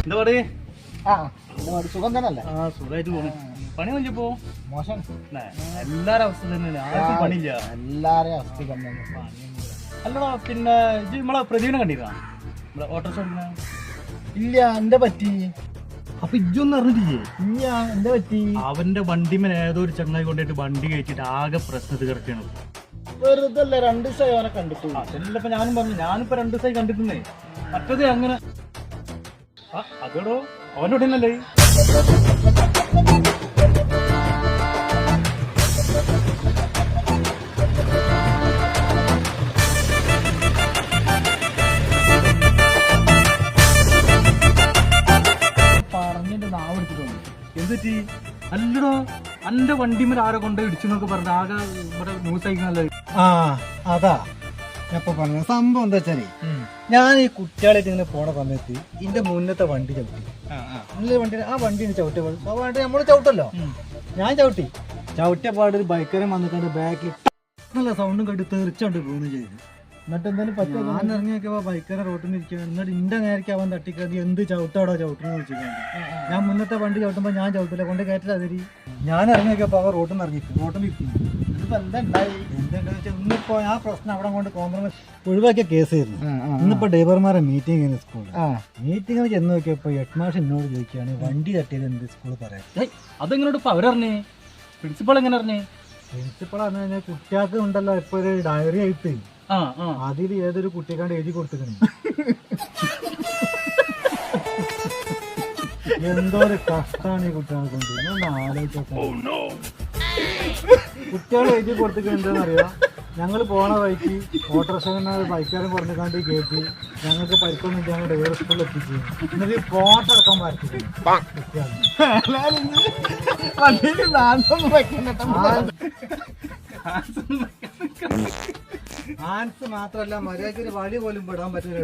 എന്താ ഒരുപാട് സുഖം തന്നെയല്ലേ? ആ സുഖമായിട്ട് പോണു. പണി കഴിഞ്ഞപ്പോ മോശം. എല്ലാരും അവസ്ഥ തന്നെയാണ് ആർക്കും പണിയില്ല. എല്ലാരെയും അവസ്ഥ തന്നെയാണ്. അല്ലടാ പിന്നെ ഇത് നമ്മളെ കണ്ടിരുന്നാ? നമ്മളെ ഓട്ടോറിക്ഷ ഇല്ല എന്താ പറ്റി. അപ്പൊ ഇജ്ജൊന്നും അറിഞ്ഞിട്ടില്ലേ? ഇല്ല എന്താ പറ്റി. അവന്റെ വണ്ടിമേൽ ഏതോ ഒരു ചങ്ങായി കൊണ്ടിട്ട് വണ്ടി കയറ്റിട്ട് ആകെ പ്രശ്നത്തിൽ കിടക്കുകയാണ് വെറുതെ രണ്ടു രണ്ട് ദിവസമായി അവനെ കണ്ടിട്ടു. ഞാനും പറഞ്ഞു. ഞാനിപ്പോ രണ്ടു ദിവസമായി കണ്ടിട്ടുന്നേ. മറ്റത് അങ്ങനെ. അതോടോ അവന്റെ ഉടനല്ലേ? പറഞ്ഞിട്ട് നാവ് എടുത്തിട്ടുണ്ട് എന്തുറ്റി അല്ലടോ അന്റെ വണ്ടിമേൽ ആരെ കൊണ്ട് ഇടിച്ചെന്നൊക്കെ പറഞ്ഞ ആകെ ഇവിടെ ന്യൂസ് അയക്കുന്നല്ലേ ആ അതാ. ഞാൻ പറഞ്ഞ സംഭവം എന്താ വെച്ചാൽ ഞാൻ ഈ കുട്ടികളായിട്ട് ഇങ്ങനെ പോണ സമയത്ത് ഇതിന്റെ മുന്നത്തെ വണ്ടി ചവിട്ടി. മുന്നിലെ വണ്ടി ആ വണ്ടി ചവിട്ടിയ വണ്ടി നമ്മൾ ചവിട്ടല്ലോ. ഞാൻ ചവിട്ടി. ചവിട്ടിയ പാട് ഒരു ബൈക്കറെ വന്നിട്ടുണ്ട് ബാക്കിൽ. നല്ല സൗണ്ടും കേട്ട് തെറിച്ചോണ്ട് പോകുന്നു ചെയ്തു. എന്നിട്ട് എന്തായാലും പറ്റും ഞാൻ ഇറങ്ങി നോക്കിയപ്പോ ബൈക്കറെ റോട്ടിൽ ഇരിക്കുകയാണ് എന്നിട്ട് ഇന്റെ നേരಕ್ಕೆ അവൻ തട്ടിക്കാൻ എന്ത് ചവിട്ടാടോ ചവിട്ടുന്നു വെച്ചിട്ടുണ്ട് ഞാൻ മുന്നത്തെ വണ്ടി ചവിട്ടുമ്പോ ഞാൻ ചവിട്ടില്ല. കൊണ്ട് കയറ്റില്ല അതിരി. ഞാൻ ഇറങ്ങി നോക്കിയപ്പോ അവൻ റോട്ടിൽ നിന്ന് ഇറങ്ങി. റോട്ടിൽ ഇരിക്കുന്നു. ഇതിപ്പോ എന്താ ഉണ്ടായി? എന്താ വെച്ചാൽ ഇന്നിപ്പോ ആ പ്രശ്നം അവിടെ കൊണ്ട് കോംപ്രമൈസ് ഒഴിവാക്കിയ കേസായിരുന്നു ഇന്നിപ്പോ ഡ്രൈവർമാരെ മീറ്റിംഗ് ആയിരുന്നു സ്കൂളിൽ മീറ്റിംഗിൽ ചെന്ന് നോക്കിയപ്പോ ഹെഡ് മാഷ് എന്നോട് ചോദിക്കുകയാണ് വണ്ടി തട്ടിയത് എന്ത് സ്കൂളിൽ പറയാം അതെങ്ങനോട് ഇപ്പൊ അവരറിഞ്ഞേ പ്രിൻസിപ്പൾ എങ്ങനെ അറിഞ്ഞേ? പ്രിൻസിപ്പൾ പറഞ്ഞു കഴിഞ്ഞാൽ കുട്ടികൾക്ക് ഉണ്ടല്ലോ ഇപ്പൊ ഒരു ഡയറി ആയിട്ട്. അതിൽ ഏതൊരു കുട്ടിക്കാണ്ട് എഴുതി കൊടുത്തിരുന്നു എന്തോ ഒരു കഷ്ടമാണ് ഈ കുട്ടികളെ കൊണ്ട്. ഒന്ന് ആലോചിച്ചോട്ടെ കുട്ടികൾ എഴുതി കൊടുത്തിട്ട് എന്താണെന്ന് അറിയാം ഞങ്ങൾ പോണ വഴിക്ക് ഓട്ടോറിക്ഷ ബൈക്കാരൻ കുറഞ്ഞുകാണ്ട് കയറ്റി ഞങ്ങൾക്ക് പരിക്കൊന്നും ഞങ്ങൾ ഡ്രൈവർ സ്കൂളിൽ എത്തിച്ചു എന്നിട്ട് ഫോട്ടോ അടക്കം വരച്ചിട്ടുണ്ട് ആൻസ് മാത്രല്ല മര്യാദയ്ക്ക് ഒരു വഴി പോലും പെടാൻ പറ്റില്ല